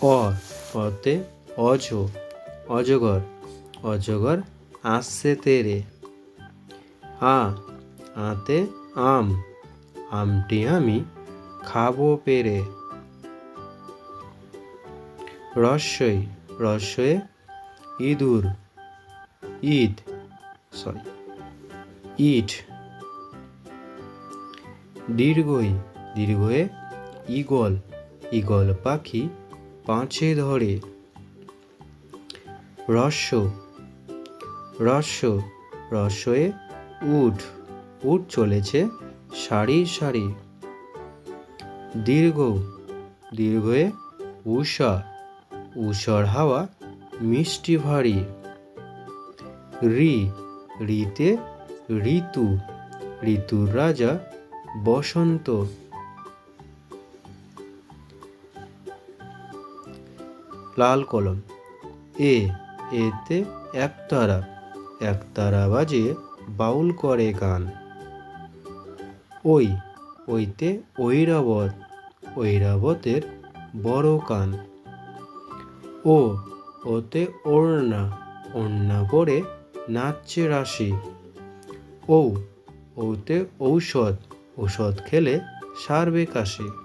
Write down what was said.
অ অতে অজ অজগর অজগর আসছে তেরে। আ, আতে আম, আমটি আমি খাব পেরে। রস্যই রস্যয়ে ইঁদুর ঈদ সরি ইট। দীর্ঘই, দীর্ঘয়ে ঈগল ঈগল পাখি পাঁচে ধরে। রস্য রস্য রস্যয়ে উঠ উঠ চলেছে সারি সারি। দীর্ঘ দীর্ঘয়ে উষা উষার হাওয়া মিষ্টি ভারী। ঋ ঋতে ঋতু, ঋতুর রাজা বসন্ত। লাল কলম। এ, এতে একতারা একতারা বাজে বাউল করে গান। ওই, ওইতে ঐরাবত, ঐরাবতের বড় কান। ও, ওতে ওড়না ওড়না পরে নাচছে রাশি। ও ওতে ঔষধ ঔষধ খেলে সারবে কাশি।